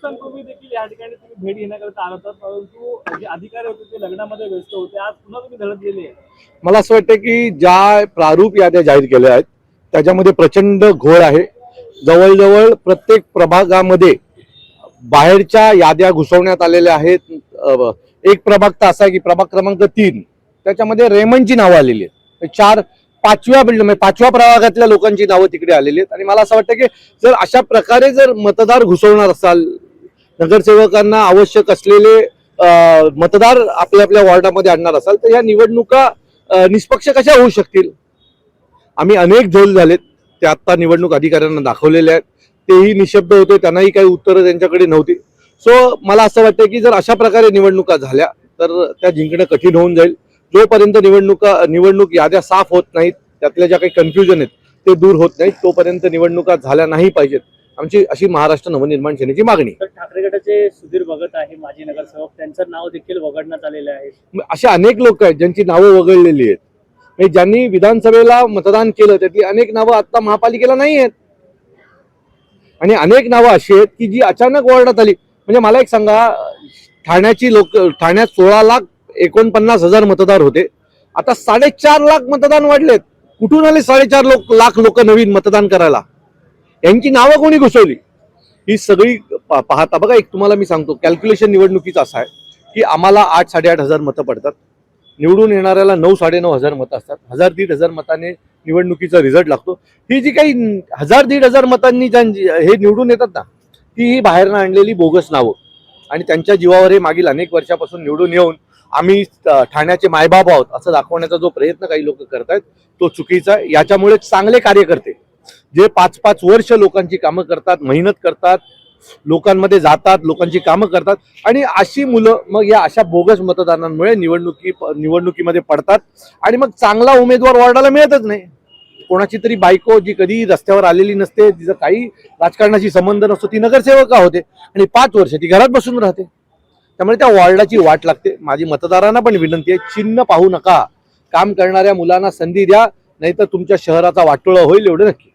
दिवसांपूर्वी देखील या ठिकाणी तुम्ही भेट घेण्याकरता आला होता परंतु जे अधिकारी होते ते लग्नामध्ये व्यस्त होते आज पुन्हा तुम्ही धडक गेले मला असं वाटतं की ज्या प्रारूप याद्या जाहीर केल्या आहेत त्याच्यामध्ये प्रचंड घोळ आहे. जवळजवळ प्रत्येक प्रभागामध्ये बाहेरच्या याद्या घुसवण्यात आलेल्या आहेत. एक प्रभाग तर असा आहे की प्रभाग क्रमांक तीन. त्याच्यामध्ये रेमनची नावं आलेली आहेत. चार पाचव्या बिल्ड म्हणजे पाचव्या प्रभागातल्या लोकांची नावं तिकडे आलेली आहेत. आणि मला असं वाटतं की जर अशा प्रकारे जर मतदार घुसवणार असाल नगरसेवकांना आवश्यक असलेले मतदार आपल्या आपल्या वॉर्डामध्ये आणणार असाल तर या निवडणुका निष्पक्ष कशा होऊ शकतील? आम्ही अनेक झोल झालेत ते आत्ता निवडणूक अधिकाऱ्यांना दाखवलेले आहेत. तेही निशब्द होते त्यांनाही काही उत्तरं त्यांच्याकडे नव्हती. सो मला असं वाटतं की जर अशा प्रकारे निवडणुका झाल्या तर त्या जिंकणं कठीण होऊन जाईल. जोपर्यंत निवडणुका निवडणूक याद्या साफ होत नाहीत त्यातल्या ज्या काही कन्फ्युजन आहेत ते दूर होत नाहीत तोपर्यंत निवडणुका झाल्या नाही पाहिजेत. आमची अशी महाराष्ट्र नवनिर्माण सेनेची मागणी. ठाकरे गटाचे सुधीर भगत आहे माजी नगरसेवक. त्यांचं नाव देखील वगळण्यात आलेलं आहे. असे अनेक लोक आहेत ज्यांची नावं वगळलेली आहेत. म्हणजे ज्यांनी विधानसभेला मतदान केलं त्यातली अनेक नावं आता महापालिकेला नाही आहेत. आणि अनेक नावं अशी आहेत की जी अचानक वॉर्डात आली. म्हणजे मला एक सांगा ठाण्याची लोक ठाण्यात सोळा लाख एकोणपन्नास हजार मतदार होते. आता साडेचार लाख मतदान वाढलेत. कुठून आले साडेचार लोक लाख लोक नवीन मतदान करायला? यांची नावं कोणी घुसवली? ही सगळी पाहता बघा एक तुम्हाला मी सांगतो कॅल्क्युलेशन निवडणुकीचं असं आहे की आम्हाला आठ साडेआठ हजार मतं पडतात. निवडून येणाऱ्याला नऊ साडेनऊ हजार मतं असतात. हजार दीड हजार मताने निवडणुकीचा रिझल्ट लागतो. ही जी काही हजार दीड हजार मतांनी ज्यांची हे निवडून येतात ना ती ही बाहेरनं आणलेली बोगस नावं. आणि त्यांच्या जीवावर हे मागील अनेक वर्षापासून निवडून येऊन आम्ही ठाण्याचे मायबाप आहोत असं दाखवण्याचा जो प्रयत्न काही लोक करतायत तो चुकीचा आहे. याच्यामुळे चांगले कार्यकर्ते जे पाच पाच वर्ष लोकांची कामं करतात मेहनत करतात लोकांमध्ये जातात लोकांची कामं करतात आणि अशी मुलं मग या अशा बोगस मतदानांमुळे निवडणुकी निवडणुकीमध्ये पडतात आणि मग चांगला उमेदवार वॉर्डाला मिळतच नाही. कोणाची तरी बायको जी कधी रस्त्यावर आलेली नसते तिचं काही राजकारणाशी संबंध नसतो ती नगरसेवका होते आणि पाच वर्ष ती घरात बसून राहते. त्यामुळे त्या वॉर्डाची वाट लागते. माझी मतदारांना पण विनंती आहे चिन्ह पाहू नका. काम करणाऱ्या मुलांना संधी द्या नाहीतर तुमच्या शहराचा वाटोळा होईल एवढं नक्की.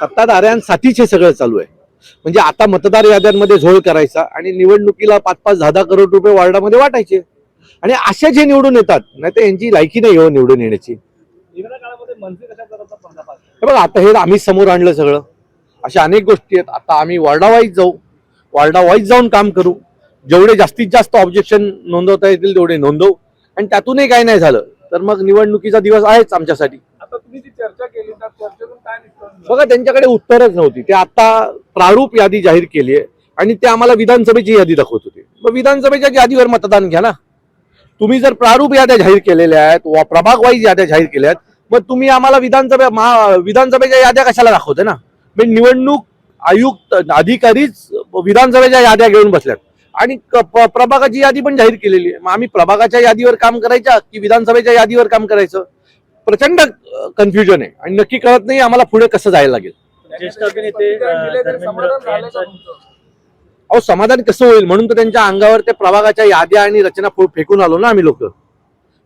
सत्ताधाऱ्यांसाठीच हे सगळं चालू आहे. म्हणजे आता मतदार याद्यांमध्ये झोळ करायचा आणि निवडणुकीला पाच पाच दहा दहा करोड रुपये वार्डामध्ये वाटायचे. आणि असे जे निवडून येतात. नाही तर यांची लायकी नाही हो निवडून येण्याची. हे बघा आता हे आम्ही समोर आणलं सगळं. अशा अनेक गोष्टी आहेत. आता आम्ही वार्डा वाईज जाऊ. वार्डा वाईज जाऊन काम करू. जेवढे जास्तीत जास्त ऑब्जेक्शन नोंदवता येतील तेवढे नोंदवू. आणि त्यातूनही काही नाही झालं. तर मग निवडणुकीचा दिवस आहेच आमच्यासाठी. जी चर्चा केली त्या चर्चेतून काय निष्पन्न बघा त्यांच्याकडे उत्तरच नव्हती. ते आता प्रारूप यादी जाहीर केली आहे आणि ते आम्हाला विधानसभेची यादी दाखवत होते. मग विधानसभेच्या यादीवर मतदान घ्या ना. तुम्ही जर प्रारूप याद्या जाहीर केलेल्या आहेत वा याद्या जाहीर केल्या आहेत मग तुम्ही आम्हाला विधानसभा महा विधानसभेच्या याद्या कशाला दाखवते ना? म्हणजे निवडणूक आयुक्त अधिकारीच विधानसभेच्या याद्या घेऊन बसल्यात. आणि प्रभागाची यादी पण जाहीर केलेली आहे. मग आम्ही प्रभागाच्या यादीवर काम करायच्या की विधानसभेच्या यादीवर काम करायचं? प्रचंड कन्फ्युजन आहे. आणि नक्की कळत नाही आम्हाला पुढे कसं जायला लागेल. ज्येष्ठ अभिनेते अहो समाधान कसं होईल? म्हणून तर त्यांच्या अंगावर त्या प्रभागाच्या याद्या आणि रचना फेकून आलो ना आम्ही लोक.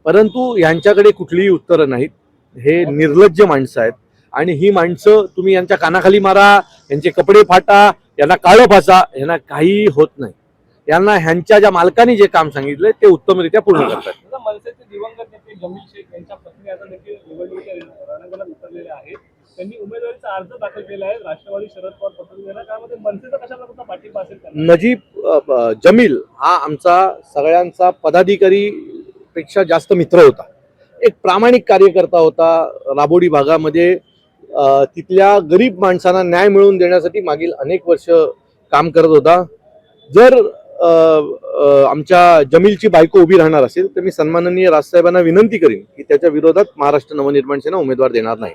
परंतु यांच्याकडे कुठलीही उत्तरं नाहीत. हे निर्लज्ज माणसं आहेत. आणि ही माणसं तुम्ही यांच्या कानाखाली मारा यांचे कपडे फाटा यांना काळं फासा यांना काही होत नाही. यांना ह्यांच्या ज्या मालकांनी जे काम सांगितलंय ते उत्तमरित्या पूर्ण करतात आता मनसेचे दिवंगत नेते जमील शेख यांच्या पत्नी आता देखील निवडणुकीच्या रणांगणात उतरलेले आहेत त्यांनी उमेदवारीचा अर्ज दाखल केला आहे. राष्ट्रवादी शरद पवार पत्र त्यामध्ये मनसेचा कशाला प्रकारचा पाठिंबा असेल नजीब जमील हा आमचा सगळ्यांचा पदाधिकारी पेक्षा जास्त मित्र होता. एक प्रामाणिक कार्यकर्ता होता राबोडी भागामध्ये. तिथल्या गरीब माणसांना न्याय मिळवून देण्यासाठी मागील अनेक वर्ष काम करत होता. जर आमच्या जमीलची बायको उभी राहणार असेल तर मी सन्माननीय राजसाहेबांना विनंती करीन की त्याच्या विरोधात महाराष्ट्र नवनिर्माण सेना उमेदवार देणार नाही.